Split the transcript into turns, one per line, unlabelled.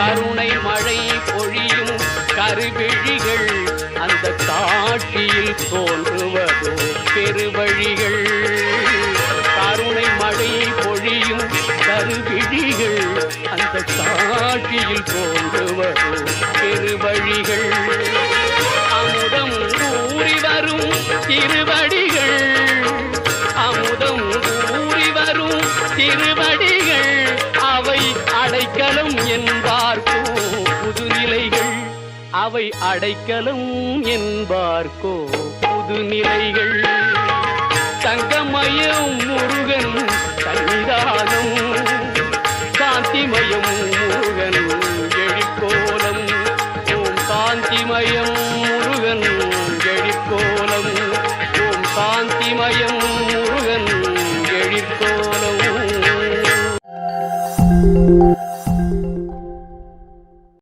கருணை மழை பொழியும் கருவிழிகள் அந்த காட்சியில் தோன்றுவதோ பெருவழிகள். கருணை மழை பொழியும் கருவிழிகள் அந்த காட்சியில் தோன்றுவதோ பெருவழிகள். அமுதம் கூறி வரும் திருவடிகள். அமுதம் கூறி வரும் திருவடிகள். அவை அடைக்கலம் என்பார் அவை அடைக்கலம் என்பார்க்கோ புது நிலைகள் தங்கமயம் முருகன் சன்னிதானம் காந்திமயம் முருகன் எழிக்கோலம் ஓம் காந்திமயம் முருகன் எழிக்கோலம் ஓம் காந்திமயம் முருகன் எழிற்கோலம். Thank you.